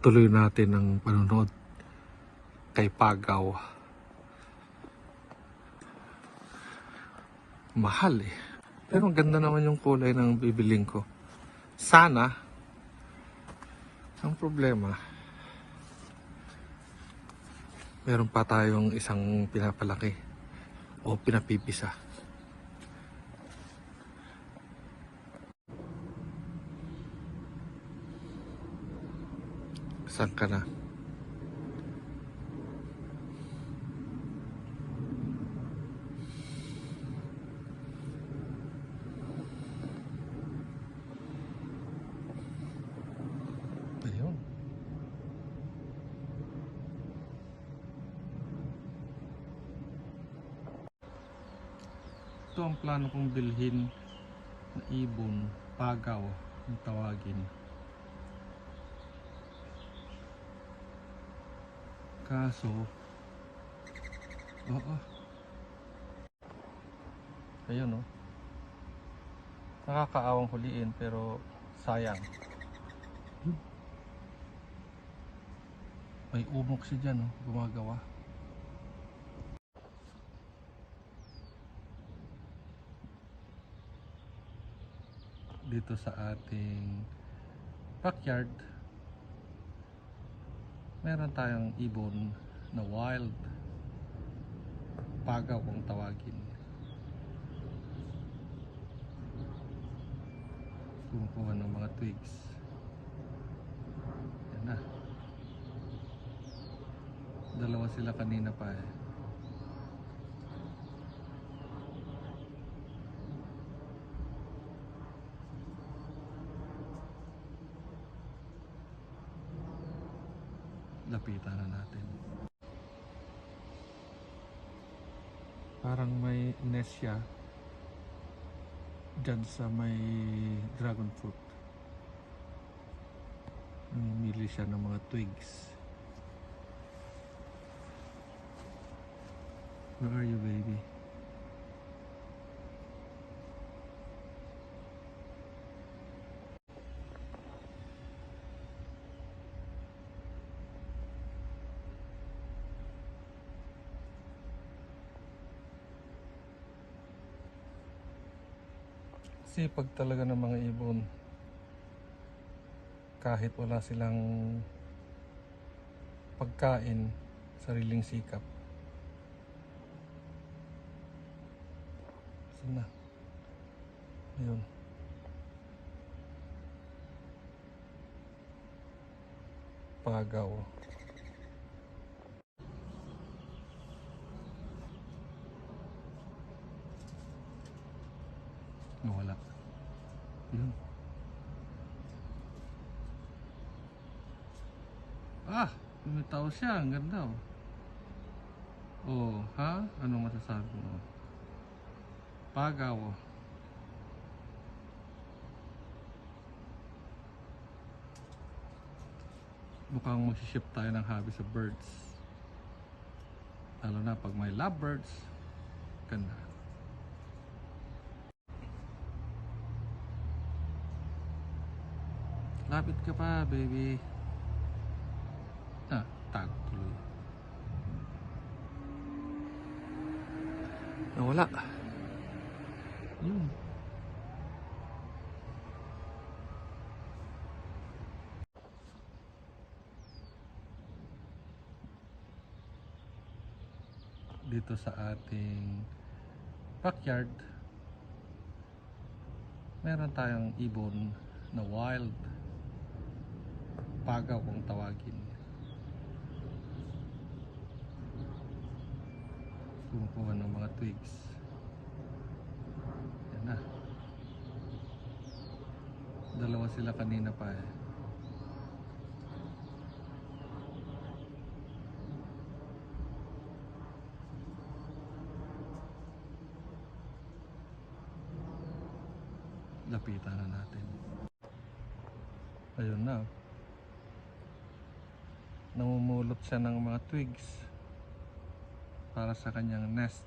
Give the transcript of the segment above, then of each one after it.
tuloy natin ang panonood kay Pagaw. Mahal eh. Pero ang ganda naman yung kulay ng bibiling ko. Sana, ang problema, meron pa tayong isang pinapalaki o pinapipisa. Saan ka na? Ito ang plano kong bilhin na ibon, pagaw, ang tawagin. Kaso, oo. Ayun oh. Nakakaawang huliin pero sayang. May umok siya dyan oh, gumagawa. Dito sa ating backyard, meron tayong ibon na wild. Pagaw kung tawagin. Kumukuha ng mga twigs. Yan na. Dalawa sila kanina pa eh. Lapitan na natin. Parang may nest siya dyan sa may dragon fruit. Namimili siya ng mga twigs. Where are you, baby? Sipag talaga ng mga ibon. Kahit wala silang pagkain, sariling sikap. Saan na? Ayun. Pagaw. Nawala. Yun. Ah, lumitaw siya. Ang ganda oh. Oh, ha? Ano masasabi mo? Pagaw. oh. Mukhang mag-ship tayo ng hobby sa birds. Lalo na pag may lovebirds. Ganda. Lapit ka pa, baby. Ah, tago tuloy. Nawala. Yun. Dito sa ating backyard, meron tayong ibon na wild pagaw kung tawagin kumukuha ng mga twigs. Yan na. Dalawa sila kanina pa eh. Lapitan na natin. Ayun na namumulot siya ng mga twigs para sa kanyang nest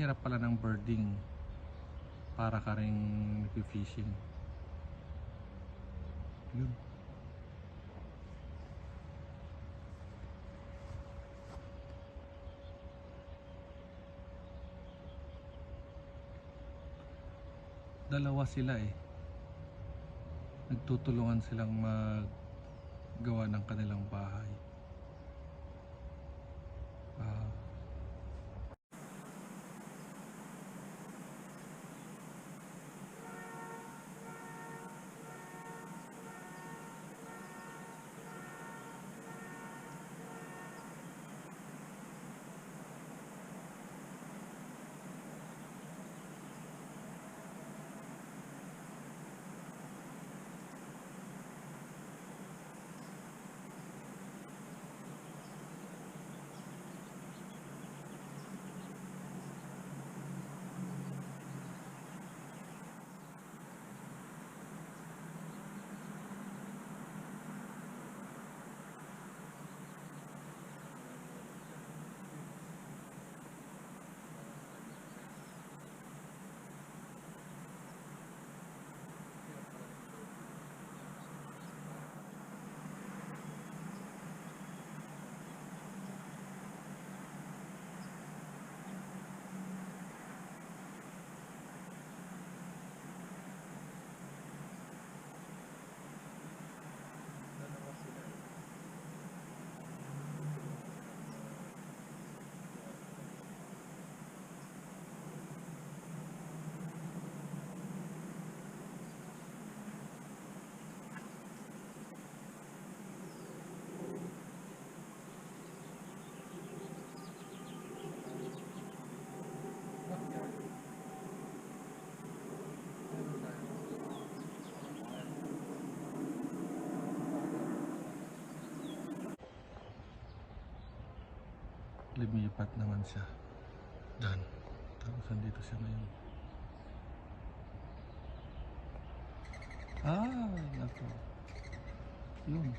hirap pala ng birding para ka rin fishing Yun. Dalawa sila eh. Nagtutulungan silang maggawa ng kanilang bahay. Ah. Lumipat naman siya. Dyan tapos andito siya ngayon. Ah nako yun